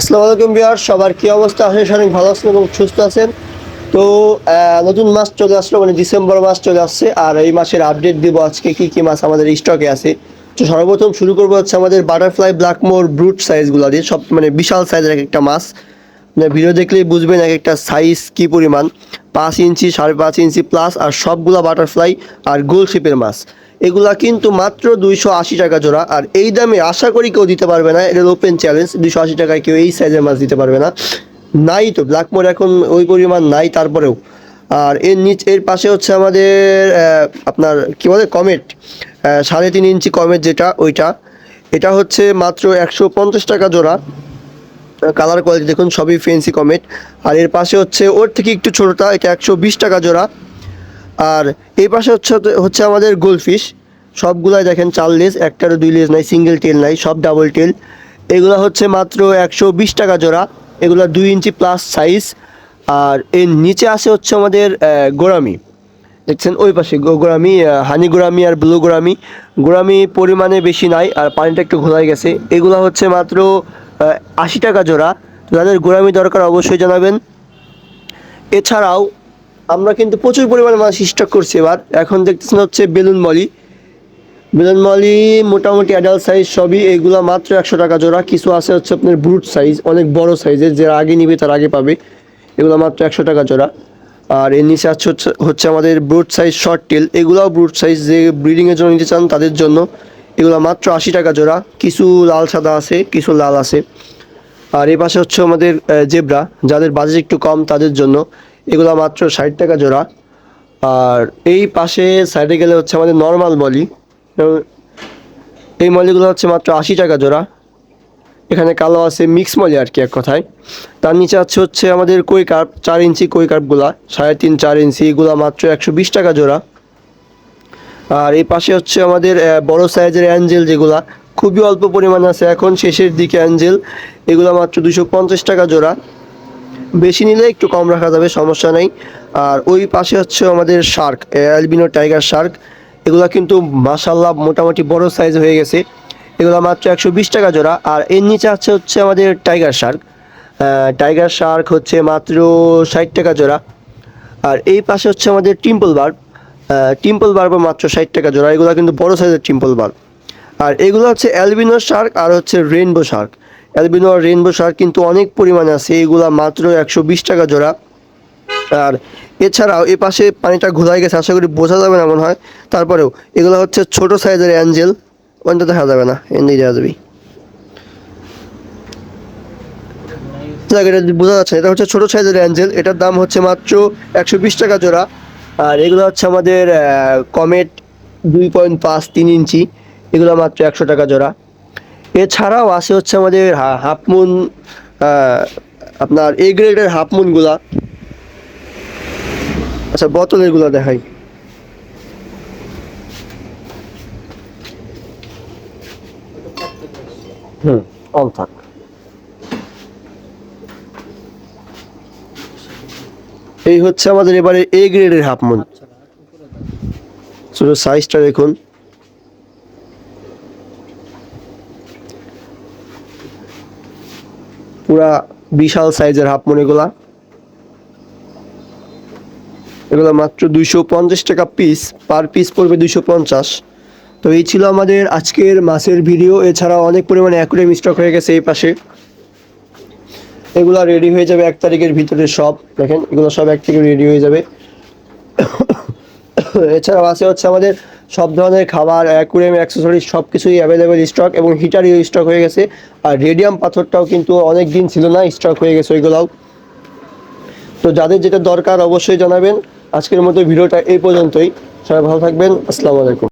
আসসালামু আলাইকুম বিহার, সবার কি অবস্থা? আছেন সবাই ভালো আছেন এবং সুস্থ আছেন। তো নতুন মাস চলে আসলো মানে ডিসেম্বর মাস চলে আসছে, আর এই মাসের আপডেট দিব আজকে কি কি মাছ আমাদের স্টকে আছে। তো সর্বপ্রথম শুরু করব হচ্ছে আমাদের বাটারফ্লাই ব্ল্যাকমোর ব্রুট সাইজগুলো দিয়ে, সব মানে বিশাল সাইজের এক একটা মাছ। মানে ভিডিও দেখলেই বুঝবেন এক একটা সাইজ কি পরিমাণ। পাঁচ ইঞ্চি, সাড়ে পাঁচ ইঞ্চি প্লাস আর সবগুলা বাটারফ্লাই আর গোল শেপের মাছ। এগুলা কিন্তু মাত্র দুইশো আশি টাকা জোড়া। আর এই দামে আশা করি কেউ দিতে পারবে না। এটা ওপেন চ্যালেঞ্জ দুইশো আশি টাকায় কেউ এই সাইজের মাছ দিতে পারবে না। নাই তো ব্ল্যাকমোর এখন ওই পরিমাণ নাই তারপরেও। আর এর নিচ এর পাশে হচ্ছে আমাদের আপনার কি বলে কমেট সাড়ে তিন ইঞ্চি কমেট যেটা, ওইটা। এটা হচ্ছে মাত্র একশো পঞ্চাশ টাকা জোড়া। কালার কোয়ালিটি দেখুন, সবই ফেন্সি কমেট আর এর পাশে হচ্ছে, ওর থেকে একটু ছোটোটা, এটা একশো বিশ টাকা জোড়া। আর এই পাশে হচ্ছে হচ্ছে আমাদের গোলফিশ সবগুলাই দেখেন, চার লেজ একটারও দুই লেজ নাই সিঙ্গেল টেল নাই, সব ডাবল টেল এগুলো হচ্ছে মাত্র একশো বিশ টাকা জোড়া। এগুলো দুই ইঞ্চি প্লাস সাইজ আর এর নিচে আছে হচ্ছে আমাদের গোরামি দেখছেন, ওই পাশে গো- গোরামি হানি গোরামি আর ব্লু গোরামি গোরামি পরিমাণে বেশি নাই, আর পানিটা একটু ঘোলাই গেছে। এগুলো হচ্ছে মাত্র আশি টাকা জোড়া। যাদের গোরামি দরকার অবশ্যই জানাবেন। এছাড়াও আমরা কিন্তু প্রচুর পরিমাণে মাছ স্টক করছি এবার। এখন দেখতেছেন হচ্ছে বেলুন মলি। বেলুন মলি মোটামুটি অ্যাডাল্ট সাইজ সবই, এগুলো মাত্র একশো টাকা জোড়া। কিছু আছে হচ্ছে আপনার ব্রুট সাইজ অনেক বড় সাইজের যারা আগে নিবে তার আগে পাবে। এগুলো মাত্র একশো টাকা জোড়া। আর এর নিচে আছে হচ্ছে হচ্ছে আমাদের ব্রুট সাইজ শর্ট টেল এগুলোও ব্রুট সাইজ যে ব্রিডিংয়ের জন্য নিতে চান তাদের জন্য। এগুলো মাত্র আশি টাকা জোড়া। কিছু লাল সাদা আছে, কিছু লাল আছে। আর এই পাশে হচ্ছে আমাদের জেব্রা, যাদের বাজেট একটু কম তাদের জন্য। এগুলো মাত্র ষাট টাকা জোড়া। আর এই পাশে সাইডে গেলে হচ্ছে আমাদের নর্মাল মলি। এই মলিগুলো হচ্ছে মাত্র আশি টাকা জোড়া। এখানে কালো আছে মিক্স মলি আর কি এক কথায়। তার নিচে আছে হচ্ছে আমাদের কই কার্প চার ইঞ্চি কই কার্পগুলা সাড়ে তিন, চার ইঞ্চি, এগুলো মাত্র একশো বিশ টাকা জোড়া। আর এই পাশে হচ্ছে আমাদের বড় সাইজের অ্যাঞ্জেল যেগুলা খুবই অল্প পরিমাণে আছে। এখন শেষের দিকে অ্যাঞ্জেল, এগুলো মাত্র দুশো পঞ্চাশ টাকা জোড়া। বেশি নিলে একটু কম রাখা যাবে, সমস্যা নেই। আর ওই পাশে হচ্ছে আমাদের শার্ক অ্যালবিনো টাইগার শার্ক। এগুলো কিন্তু মাসাল্লাহ মোটামুটি বড় সাইজ হয়ে গেছে। এগুলো মাত্র একশো বিশ টাকা জোড়া। আর এর নিচে আছে হচ্ছে আমাদের টাইগার শার্ক। টাইগার শার্ক হচ্ছে মাত্র ষাট টাকা জোড়া। আর এই পাশে হচ্ছে আমাদের টিম্পল বার্ব। টিম্পল বার্বও মাত্র ষাট টাকা জোড়া। এগুলো কিন্তু বড় সাইজের টিম্পল বার্ব। আর এগুলো হচ্ছে অ্যালবিনো শার্ক আর হচ্ছে রেনবো শার্ক। অ্যালবিনো আর রেনবো শার্ক কিন্তু অনেক পরিমাণে আছে, এগুলো মাত্র একশো বিশ টাকা জোড়া। আর এছাড়াও এ পাশে পানিটা ঘোলাই গেছে, আশা করি বোঝা যাবে না মনে হয়। তারপরেও এগুলো হচ্ছে ছোট সাইজের অ্যাঞ্জেল, ওইটা দেখা যাবে না, এমনি দেওয়া যাবে। এটা বোঝা যাচ্ছে এটা হচ্ছে ছোট সাইজের অ্যাঞ্জেল, এটার দাম হচ্ছে মাত্র একশো বিশ টাকা জোড়া। আর এগুলো হচ্ছে আমাদের কমেট দুই পয়েন্ট পাঁচ তিন ইঞ্চি। এগুলো মাত্র একশো টাকা জোড়া। এছাড়াও আছে হচ্ছে আমাদের হাফমুন আপনার এ গ্রেডের হাফমুনগুলা আচ্ছা বোতলেরগুলো দেখাই। হুম অন থাক। এই হচ্ছে আমাদের এবারে এ গ্রেডের হাফমুন শুধু সাইজটা দেখুন। পুরা বিশাল সাইজের হাফ মুন এগুলা। এগুলো মাত্র দুইশো পঞ্চাশ টাকা পিস পার পিস পড়বে দুইশো পঞ্চাশ। তো এই ছিল আমাদের আজকের মাছের ভিডিও এছাড়া অনেক পরিমাণে অ্যাকুরিয়াম স্টক হয়ে গেছে এই পাশে। এগুলো রেডি হয়ে যাবে এক তারিখের ভিতরে সব। দেখেন, এগুলো সব এক তারিখে রেডি হয়ে যাবে। এছাড়াও আছে হচ্ছে আমাদের সব ধরনের খাবার, অ্যাকুরিয়াম, অ্যাক্সেসরিজ সব কিছুই অ্যাভেলেবেল স্টক এবং হিটারিও স্টক হয়ে গেছে। আর রেডিয়াম পাথরটাও কিন্তু অনেক দিন ছিল না স্টক হয়ে গেছে ওইগুলাও। তো যাদের যেটা দরকার অবশ্যই জানাবেন। আজকের মতো ভিডিওটা এই পর্যন্তই। সবাই ভালো থাকবেন। আসসালামু আলাইকুম।